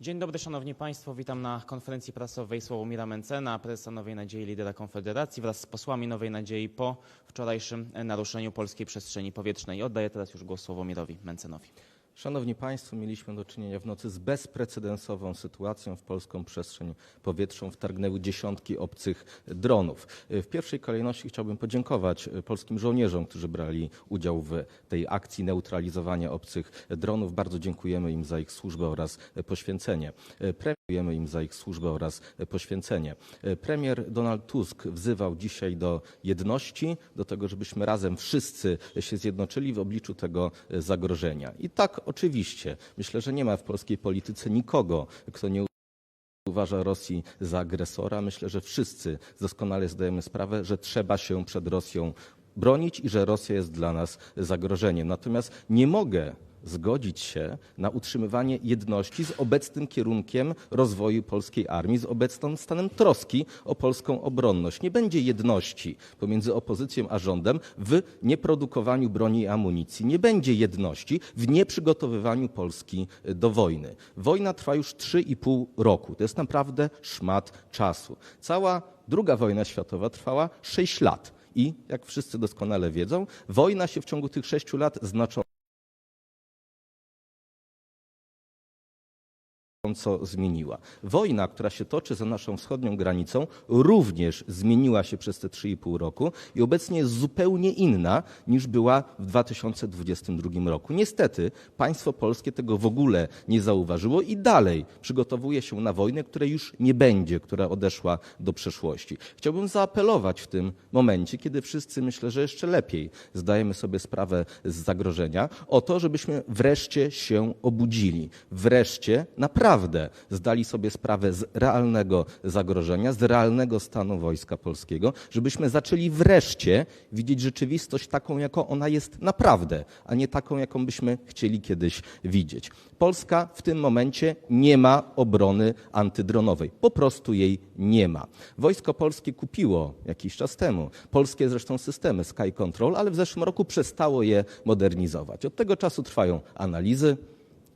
Dzień dobry, szanowni państwo. Witam na konferencji prasowej Sławomira Mencena, prezesa Nowej Nadziei, lidera Konfederacji wraz z posłami Nowej Nadziei po wczorajszym naruszeniu polskiej przestrzeni powietrznej. Oddaję teraz już głos Sławomirowi Mencenowi. Szanowni Państwo, mieliśmy do czynienia w nocy z bezprecedensową sytuacją. W polską przestrzeń powietrzną wtargnęły dziesiątki obcych dronów. W pierwszej kolejności chciałbym podziękować polskim żołnierzom, którzy brali udział w tej akcji neutralizowania obcych dronów. Bardzo dziękujemy im za ich służbę oraz poświęcenie. Dziękujemy im za ich służbę oraz poświęcenie. Premier Donald Tusk wzywał dzisiaj do jedności, do tego, żebyśmy razem wszyscy się zjednoczyli w obliczu tego zagrożenia. I tak oczywiście, myślę, że nie ma w polskiej polityce nikogo, kto nie uważa Rosji za agresora. Myślę, że wszyscy doskonale zdajemy sprawę, że trzeba się przed Rosją bronić i że Rosja jest dla nas zagrożeniem. Natomiast nie mogę zgodzić się na utrzymywanie jedności z obecnym kierunkiem rozwoju polskiej armii, z obecnym stanem troski o polską obronność. Nie będzie jedności pomiędzy opozycją a rządem w nieprodukowaniu broni i amunicji. Nie będzie jedności w nieprzygotowywaniu Polski do wojny. Wojna trwa już 3,5 roku. To jest naprawdę szmat czasu. Cała druga wojna światowa trwała 6 lat. I jak wszyscy doskonale wiedzą, wojna się w ciągu tych 6 lat znacząco co zmieniła. Wojna, która się toczy za naszą wschodnią granicą, również zmieniła się przez te 3,5 roku i obecnie jest zupełnie inna niż była w 2022 roku. Niestety państwo polskie tego w ogóle nie zauważyło i dalej przygotowuje się na wojnę, której już nie będzie, która odeszła do przeszłości. Chciałbym zaapelować w tym momencie, kiedy wszyscy myślę, że jeszcze lepiej zdajemy sobie sprawę z zagrożenia, o to, żebyśmy wreszcie się obudzili. Wreszcie naprawdę zdali sobie sprawę z realnego zagrożenia, z realnego stanu wojska polskiego, żebyśmy zaczęli wreszcie widzieć rzeczywistość taką, jaką ona jest naprawdę, a nie taką, jaką byśmy chcieli kiedyś widzieć. Polska w tym momencie nie ma obrony antydronowej. Po prostu jej nie ma. Wojsko polskie kupiło jakiś czas temu polskie zresztą systemy Sky Control, ale w zeszłym roku przestało je modernizować. Od tego czasu trwają analizy,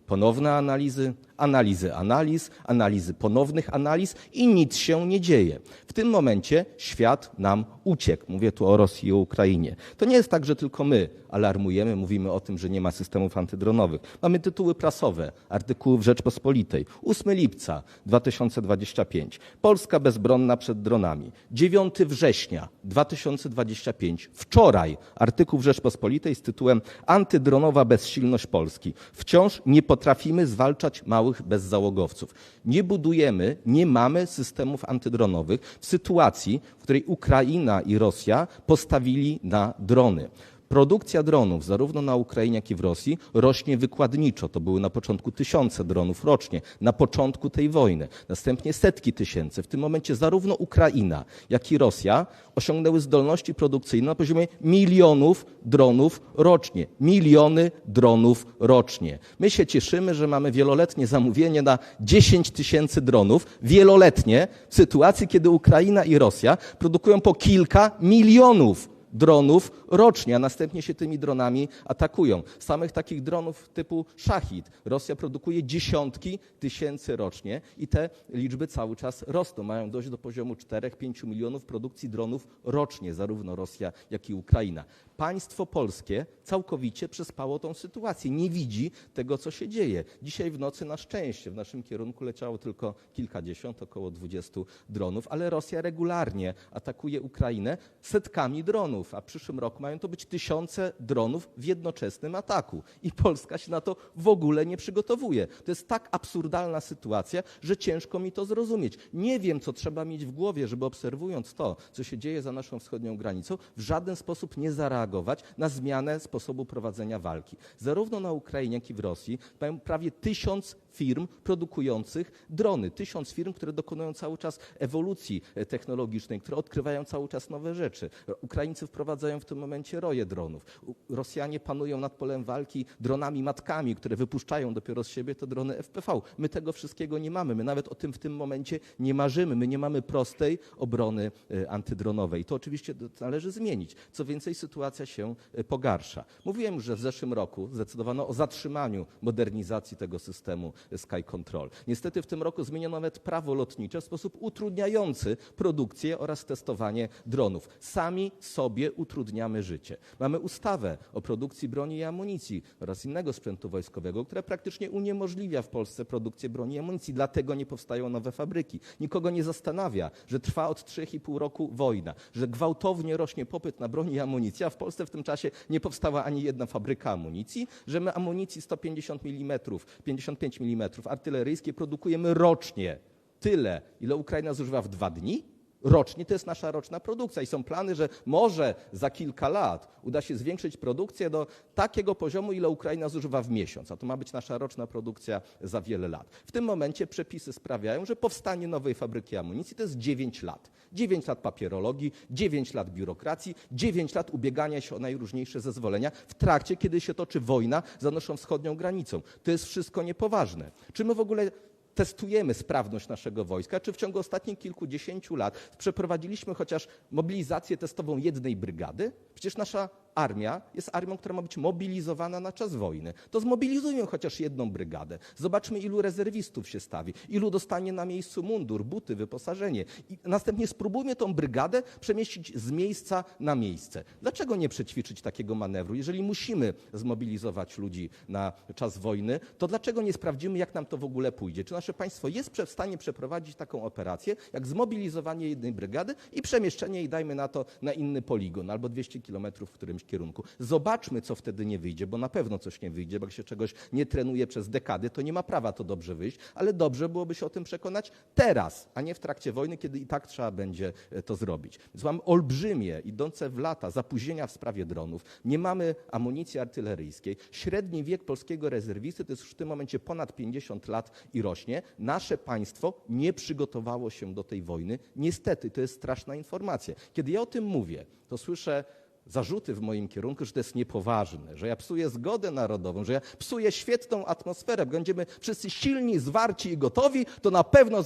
ponowne analizy, analizy analiz, analizy ponownych analiz i nic się nie dzieje. W tym momencie świat nam uciekł. Mówię tu o Rosji i o Ukrainie. To nie jest tak, że tylko my alarmujemy, mówimy o tym, że nie ma systemów antydronowych. Mamy tytuły prasowe, artykuły w Rzeczpospolitej. 8 lipca 2025. Polska bezbronna przed dronami. 9 września 2025. Wczoraj artykuł w Rzeczpospolitej z tytułem Antydronowa bezsilność Polski. Wciąż nie potrafimy zwalczać małych bezzałogowców. Nie budujemy, nie mamy systemów antydronowych w sytuacji, w której Ukraina i Rosja postawili na drony. Produkcja dronów, zarówno na Ukrainie, jak i w Rosji, rośnie wykładniczo. To były na początku tysiące dronów rocznie, na początku tej wojny. Następnie setki tysięcy. W tym momencie zarówno Ukraina, jak i Rosja osiągnęły zdolności produkcyjne na poziomie milionów dronów rocznie. Miliony dronów rocznie. My się cieszymy, że mamy wieloletnie zamówienie na 10 tysięcy dronów, wieloletnie, w sytuacji, kiedy Ukraina i Rosja produkują po kilka milionów dronów rocznie, a następnie się tymi dronami atakują. Samych takich dronów typu Shahid Rosja produkuje dziesiątki tysięcy rocznie i te liczby cały czas rosną. Mają dojść do poziomu 4-5 milionów produkcji dronów rocznie, zarówno Rosja, jak i Ukraina. Państwo polskie całkowicie przespało tą sytuację. Nie widzi tego, co się dzieje. Dzisiaj w nocy na szczęście w naszym kierunku leciało tylko kilkadziesiąt, około 20 dronów, ale Rosja regularnie atakuje Ukrainę setkami dronów, a w przyszłym roku mają to być tysiące dronów w jednoczesnym ataku. I Polska się na to w ogóle nie przygotowuje. To jest tak absurdalna sytuacja, że ciężko mi to zrozumieć. Nie wiem, co trzeba mieć w głowie, żeby obserwując to, co się dzieje za naszą wschodnią granicą, w żaden sposób nie zareagować na zmianę sposobu prowadzenia walki. Zarówno na Ukrainie, jak i w Rosji mają prawie tysiąc firm produkujących drony. Tysiąc firm, które dokonują cały czas ewolucji e, technologicznej, które odkrywają cały czas nowe rzeczy. Ukraińcy wprowadzają w tym momencie roje dronów. Rosjanie panują nad polem walki dronami matkami, które wypuszczają dopiero z siebie te drony FPV. My tego wszystkiego nie mamy. My nawet o tym w tym momencie nie marzymy. My nie mamy prostej obrony e, antydronowej. To oczywiście należy zmienić. Co więcej, sytuacja się e, pogarsza. Mówiłem że w zeszłym roku zdecydowano o zatrzymaniu modernizacji tego systemu Sky Control. Niestety w tym roku zmieniono nawet prawo lotnicze w sposób utrudniający produkcję oraz testowanie dronów. Sami sobie utrudniamy życie. Mamy ustawę o produkcji broni i amunicji oraz innego sprzętu wojskowego, która praktycznie uniemożliwia w Polsce produkcję broni i amunicji. Dlatego nie powstają nowe fabryki. Nikogo nie zastanawia, że trwa od 3,5 roku wojna, że gwałtownie rośnie popyt na broń i amunicję, a w Polsce w tym czasie nie powstała ani jedna fabryka amunicji, że my amunicji 150 mm, 55 mm artyleryjskiej produkujemy rocznie tyle, ile Ukraina zużywa w dwa dni. Rocznie to jest nasza roczna produkcja i są plany, że może za kilka lat uda się zwiększyć produkcję do takiego poziomu, ile Ukraina zużywa w miesiąc, a to ma być nasza roczna produkcja za wiele lat. W tym momencie przepisy sprawiają, że powstanie nowej fabryki amunicji to jest 9 lat. 9 lat papierologii, 9 lat biurokracji, 9 lat ubiegania się o najróżniejsze zezwolenia w trakcie, kiedy się toczy wojna za naszą wschodnią granicą. To jest wszystko niepoważne. Czy my w ogóle testujemy sprawność naszego wojska, czy w ciągu ostatnich kilkudziesięciu lat przeprowadziliśmy chociaż mobilizację testową jednej brygady? Przecież nasza armia jest armią, która ma być mobilizowana na czas wojny. To zmobilizujmy chociaż jedną brygadę. Zobaczmy, ilu rezerwistów się stawi, ilu dostanie na miejscu mundur, buty, wyposażenie. I następnie spróbujmy tą brygadę przemieścić z miejsca na miejsce. Dlaczego nie przećwiczyć takiego manewru? Jeżeli musimy zmobilizować ludzi na czas wojny, to dlaczego nie sprawdzimy, jak nam to w ogóle pójdzie? Czy nasze państwo jest w stanie przeprowadzić taką operację, jak zmobilizowanie jednej brygady i przemieszczenie jej, dajmy na to, na inny poligon albo 200 kilometrów w którymś kierunku. Zobaczmy, co wtedy nie wyjdzie, bo na pewno coś nie wyjdzie, bo jak się czegoś nie trenuje przez dekady, to nie ma prawa to dobrze wyjść, ale dobrze byłoby się o tym przekonać teraz, a nie w trakcie wojny, kiedy i tak trzeba będzie e, to zrobić. Więc mamy olbrzymie, idące w lata zapóźnienia w sprawie dronów. Nie mamy amunicji artyleryjskiej. Średni wiek polskiego rezerwisty to jest już w tym momencie ponad 50 lat i rośnie. Nasze państwo nie przygotowało się do tej wojny. Niestety, to jest straszna informacja. Kiedy ja o tym mówię, to słyszę zarzuty w moim kierunku, że to jest niepoważne, że ja psuję zgodę narodową, że ja psuję świetną atmosferę. Będziemy wszyscy silni, zwarci i gotowi, to na pewno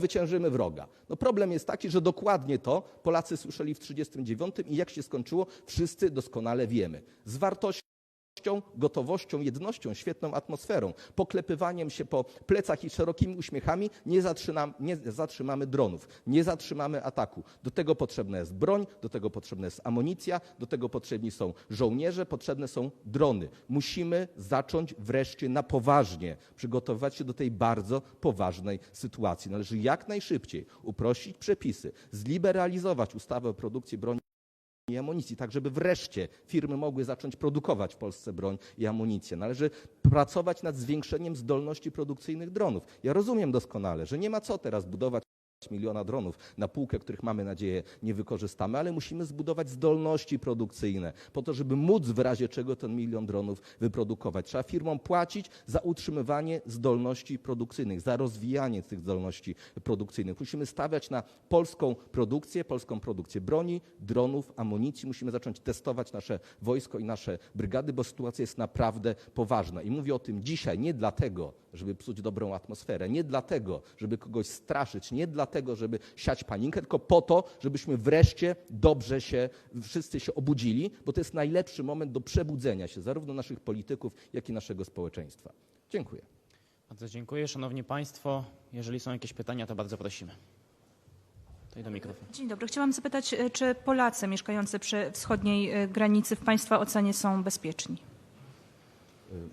zwyciężymy wroga. No problem jest taki, że dokładnie to Polacy słyszeli w 1939 i jak się skończyło, wszyscy doskonale wiemy. Z wartością, gotowością, jednością, świetną atmosferą, poklepywaniem się po plecach i szerokimi uśmiechami nie, zatrzymam, nie zatrzymamy dronów, nie zatrzymamy ataku. Do tego potrzebna jest broń, do tego potrzebna jest amunicja, do tego potrzebni są żołnierze, potrzebne są drony. Musimy zacząć wreszcie na poważnie przygotowywać się do tej bardzo poważnej sytuacji. Należy jak najszybciej uprościć przepisy, zliberalizować ustawę o produkcji broni i amunicji, tak żeby wreszcie firmy mogły zacząć produkować w Polsce broń i amunicję. Należy pracować nad zwiększeniem zdolności produkcyjnych dronów. Ja rozumiem doskonale, że nie ma co teraz budować miliona dronów na półkę, których mamy nadzieję nie wykorzystamy, ale musimy zbudować zdolności produkcyjne po to, żeby móc w razie czego ten milion dronów wyprodukować. Trzeba firmom płacić za utrzymywanie zdolności produkcyjnych, za rozwijanie tych zdolności produkcyjnych. Musimy stawiać na polską produkcję, polską produkcję broni, dronów, amunicji. Musimy zacząć testować nasze wojsko i nasze brygady, bo sytuacja jest naprawdę poważna. I mówię o tym dzisiaj nie dlatego, żeby psuć dobrą atmosferę, nie dlatego, żeby kogoś straszyć, nie dlatego, żeby siać panikę, tylko po to, żebyśmy wreszcie dobrze się, wszyscy się obudzili, bo to jest najlepszy moment do przebudzenia się zarówno naszych polityków, jak i naszego społeczeństwa. Dziękuję. Bardzo dziękuję. Szanowni Państwo, jeżeli są jakieś pytania, to bardzo prosimy. Tutaj do mikrofonu. Dzień dobry. Chciałam zapytać, e, czy Polacy mieszkający przy wschodniej e, granicy w Państwa ocenie są bezpieczni?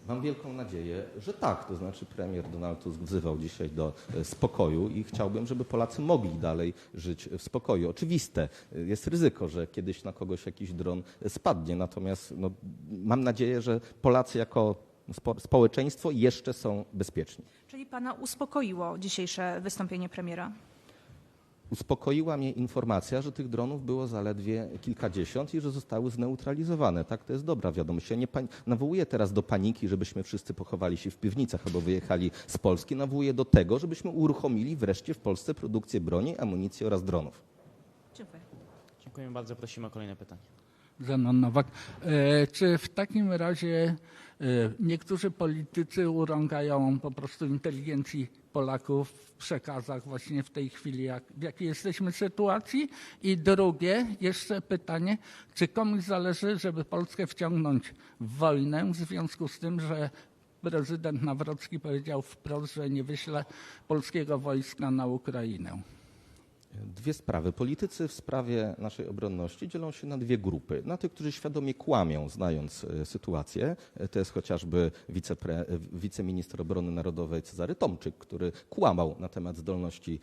Mam wielką nadzieję, że tak. To znaczy premier Donald Tusk wzywał dzisiaj do e, spokoju i chciałbym, żeby Polacy mogli dalej żyć w spokoju. Oczywiste e, jest ryzyko, że kiedyś na kogoś jakiś dron spadnie, natomiast no, mam nadzieję, że Polacy jako spo, społeczeństwo jeszcze są bezpieczni. Czyli Pana uspokoiło dzisiejsze wystąpienie premiera? Uspokoiła mnie informacja, że tych dronów było zaledwie kilkadziesiąt i że zostały zneutralizowane. Tak, to jest dobra wiadomość. Ja nie pan- nawołuję teraz do paniki, żebyśmy wszyscy pochowali się w piwnicach albo wyjechali z Polski. Nawołuję do tego, żebyśmy uruchomili wreszcie w Polsce produkcję broni, amunicji oraz dronów. Dziękuję. Dziękujemy bardzo. Prosimy o kolejne pytanie. Zenon Nowak. E, Czy w takim razie e, niektórzy politycy urągają po prostu inteligencji Polaków w przekazach właśnie w tej chwili, jak, w jakiej jesteśmy sytuacji? I drugie, jeszcze pytanie, czy komuś zależy, żeby Polskę wciągnąć w wojnę w związku z tym, że prezydent Nawrocki powiedział wprost, że nie wyśle polskiego wojska na Ukrainę. Dwie sprawy. Politycy w sprawie naszej obronności dzielą się na dwie grupy. Na tych, którzy świadomie kłamią, znając e, sytuację. E, To jest chociażby wicepre, e, wiceminister obrony narodowej Cezary Tomczyk, który kłamał na temat zdolności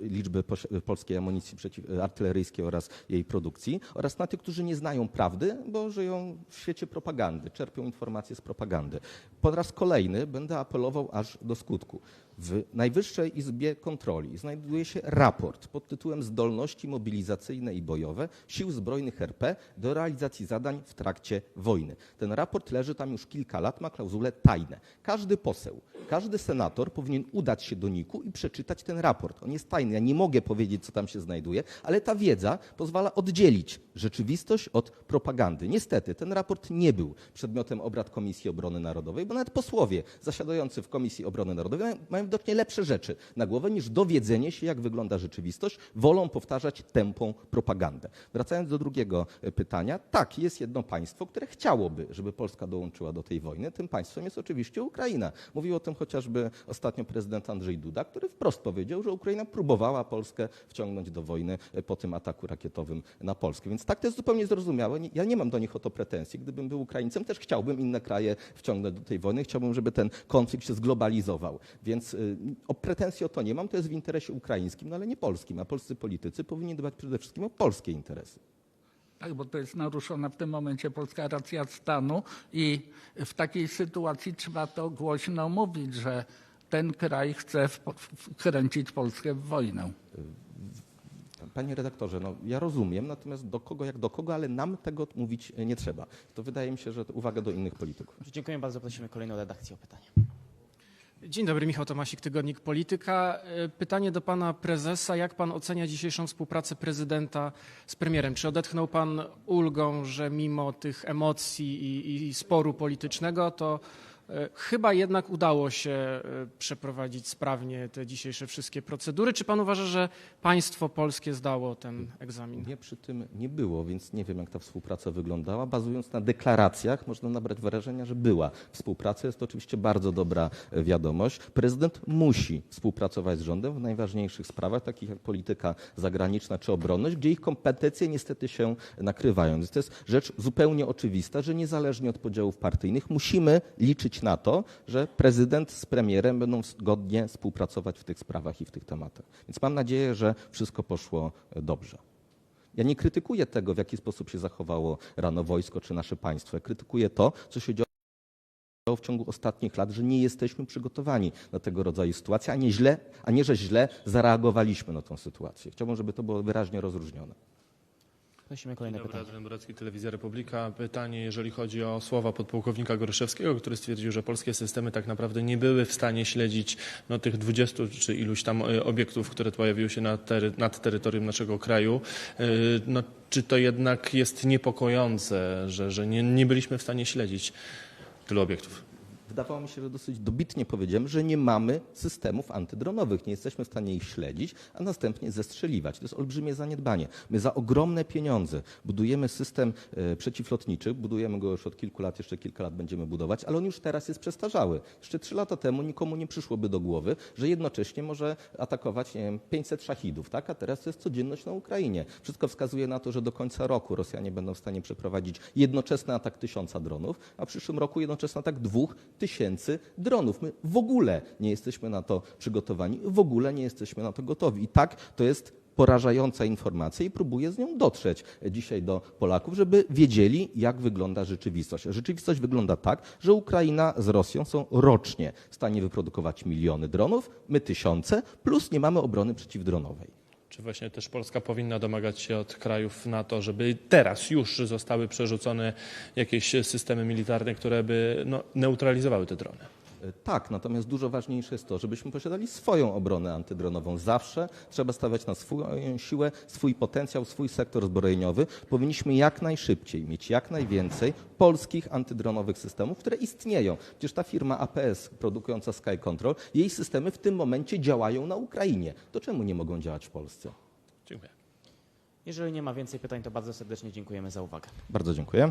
liczby polskiej amunicji przeciw, artyleryjskiej oraz jej produkcji. Oraz na tych, którzy nie znają prawdy, bo żyją w świecie propagandy, czerpią informacje z propagandy. Po raz kolejny będę apelował aż do skutku. W Najwyższej Izbie Kontroli znajduje się raport pod tytułem Zdolności mobilizacyjne i bojowe Sił Zbrojnych RP do realizacji zadań w trakcie wojny. Ten raport leży tam już kilka lat, ma klauzule tajne. Każdy poseł, każdy senator powinien udać się do NIK-u i przeczytać ten raport. On jest tajny, ja nie mogę powiedzieć, co tam się znajduje, ale ta wiedza pozwala oddzielić rzeczywistość od propagandy. Niestety, ten raport nie był przedmiotem obrad Komisji Obrony Narodowej, bo nawet posłowie zasiadający w Komisji Obrony Narodowej mają- widocznie lepsze rzeczy na głowę niż dowiedzenie się, jak wygląda rzeczywistość. Wolą powtarzać tępą propagandę. Wracając do drugiego e, pytania, tak, jest jedno państwo, które chciałoby, żeby Polska dołączyła do tej wojny. Tym państwem jest oczywiście Ukraina. Mówił o tym chociażby ostatnio prezydent Andrzej Duda, który wprost powiedział, że Ukraina próbowała Polskę wciągnąć do wojny e, po tym ataku rakietowym na Polskę. Więc tak to jest zupełnie zrozumiałe. Ja nie mam do nich o to pretensji. Gdybym był Ukraińcem, też chciałbym inne kraje wciągnąć do tej wojny. Chciałbym, żeby ten konflikt się zglobalizował. Więc y, o pretensji o to nie mam. To jest w interesie ukraińskim, no ale nie polskim. A polscy politycy powinni dbać przede wszystkim o polskie interesy. Tak, bo to jest naruszona w tym momencie polska racja stanu i w takiej sytuacji trzeba to głośno mówić, że ten kraj chce wkręcić Polskę w wojnę. Panie redaktorze, no ja rozumiem, natomiast do kogo jak do kogo, ale nam tego mówić nie trzeba. To wydaje mi się, że to uwaga do innych polityków. Dziękuję bardzo. Prosimy kolejną redakcję o pytanie. Dzień dobry, Michał Tomasik, Tygodnik Polityka. E, Pytanie do pana prezesa. Jak pan ocenia dzisiejszą współpracę prezydenta z premierem? Czy odetchnął pan ulgą, że mimo tych emocji i, i sporu politycznego, to chyba jednak udało się e, przeprowadzić sprawnie te dzisiejsze wszystkie procedury? Czy pan uważa, że państwo polskie zdało ten egzamin? Mnie przy tym nie było, więc nie wiem, jak ta współpraca wyglądała. Bazując na deklaracjach, można nabrać wrażenia, że była współpraca. Jest to oczywiście bardzo dobra e, wiadomość. Prezydent musi współpracować z rządem w najważniejszych sprawach, takich jak polityka zagraniczna czy obronność, gdzie ich kompetencje niestety się nakrywają. Więc to jest rzecz zupełnie oczywista, że niezależnie od podziałów partyjnych musimy liczyć na to, że prezydent z premierem będą zgodnie współpracować w tych sprawach i w tych tematach. Więc mam nadzieję, że wszystko poszło e, dobrze. Ja nie krytykuję tego, w jaki sposób się zachowało rano wojsko czy nasze państwo. Ja krytykuję to, co się działo w ciągu ostatnich lat, że nie jesteśmy przygotowani na tego rodzaju sytuacje, a nie, źle, a nie że źle zareagowaliśmy na tą sytuację. Chciałbym, żeby to było wyraźnie rozróżnione. Prosimy kolejne Dobry, pytanie. Adrian Telewizja Republika. Pytanie, jeżeli chodzi o słowa podpułkownika Goryszewskiego, który stwierdził, że polskie systemy tak naprawdę nie były w stanie śledzić no, tych 20 czy iluś tam y, obiektów, które pojawiły się nad, tery, nad terytorium naszego kraju. Y, No, czy to jednak jest niepokojące, że, że nie, nie byliśmy w stanie śledzić tylu obiektów? Wydawało mi się, że dosyć dobitnie powiedziałem, że nie mamy systemów antydronowych. Nie jesteśmy w stanie ich śledzić, a następnie zestrzeliwać. To jest olbrzymie zaniedbanie. My za ogromne pieniądze budujemy system e, przeciwlotniczy, budujemy go już od kilku lat, jeszcze kilka lat będziemy budować, ale on już teraz jest przestarzały. Jeszcze trzy lata temu nikomu nie przyszłoby do głowy, że jednocześnie może atakować nie wiem, 500 szachidów, tak? a teraz to jest codzienność na Ukrainie. Wszystko wskazuje na to, że do końca roku Rosjanie będą w stanie przeprowadzić jednoczesny atak tysiąca dronów, a w przyszłym roku jednoczesny atak dwóch tysięcy dronów. My w ogóle nie jesteśmy na to przygotowani, w ogóle nie jesteśmy na to gotowi. I tak to jest porażająca informacja i próbuję z nią dotrzeć dzisiaj do Polaków, żeby wiedzieli, jak wygląda rzeczywistość. Rzeczywistość wygląda tak, że Ukraina z Rosją są rocznie w stanie wyprodukować miliony dronów, my tysiące, plus nie mamy obrony przeciwdronowej. Czy właśnie też Polska powinna domagać się od krajów NATO, żeby teraz już zostały przerzucone jakieś systemy militarne, które by no, neutralizowały te drony? E, Tak, natomiast dużo ważniejsze jest to, żebyśmy posiadali swoją obronę antydronową. Zawsze trzeba stawiać na swoją siłę, swój potencjał, swój sektor zbrojeniowy. Powinniśmy jak najszybciej mieć jak najwięcej polskich antydronowych systemów, które istnieją. Przecież ta firma APS produkująca Sky Control, jej systemy w tym momencie działają na Ukrainie. To czemu nie mogą działać w Polsce? Dziękuję. Jeżeli nie ma więcej pytań, to bardzo serdecznie dziękujemy za uwagę. Bardzo dziękuję.